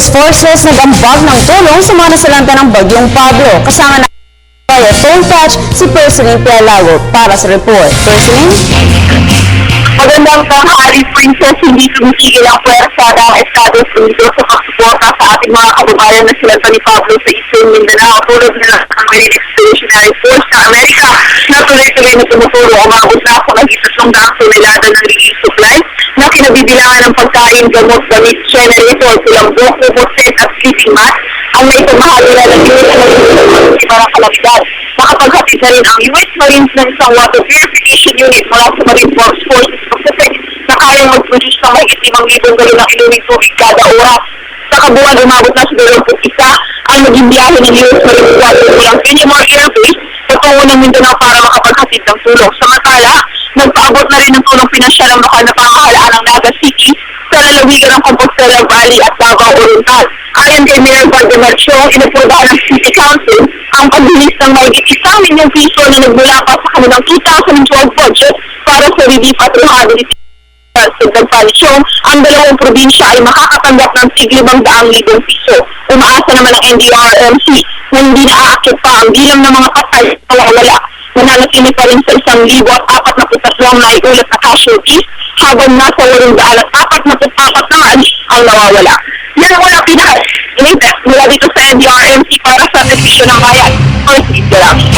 Police Forces nag-ambag ng tulong sa mga nasalanta ng Bagyong Pablo. Kasama na Kaya Phone Patch si Persiling Pialago para sa report. Persiling? Magandang tanghali, Princess. Hindi tumitigil ang pwersa ng Estados Unidos sa pagsuporta sa ating mga kababayan na sila ni Pablo sa Eastern Mindanao tulad na ng Marine Expeditionary Force ng Amerika na tuloy-tuloy na tumutulong umabot na sa nag-isasyong daang tonelada ng relief supplies na kinabibilangan ng pagkain, gamot, damit, generator, tulang buhok, set at sleeping mat ang may pamahalaga ng US Marines para kalamidad. Nakapaghatid na rin ang US Marines ng isang water purification unit mula sa Marine Force Forces Pacific na kayang mag-produce ng mahigit 5,000 galon ng iluming tubig kada oras. Sa kabuuan, umabot na sa 21 ang naging biyahe ng US Marine Squad mulang Pinimar Air Base patungo ng Mindanao para makapaghatid ng tulong. Samantala, nagpaabot na rin ng tulong pinansyal ang lokal na pamahalaan ng Naga City sa lalawigan ng Compostela Valley at Davao Oriental. Ayon kay Mayor Valdemar Chong, inaprubahan ng City Council ang pagbilis ng mahigit isang milyong piso na nagmula pa sa kanilang 2012 budget para sa relief at rehabilitation sa Dagpalisyong, ang dalawang probinsya ay makakatanggap ng tig 500,000 piso. Umaasa naman ang NDRMC na hindi naaakit pa ang bilang ng mga patay na wala. Nananatili pa rin sa isang libo at apat na putatlong na iulat na casualties habang nasa walong daan at apat na putapat naman ang nawawala. Yan ang wala pinaka latest mula dito sa NDRMC para sa television ng bayan. First, Galami.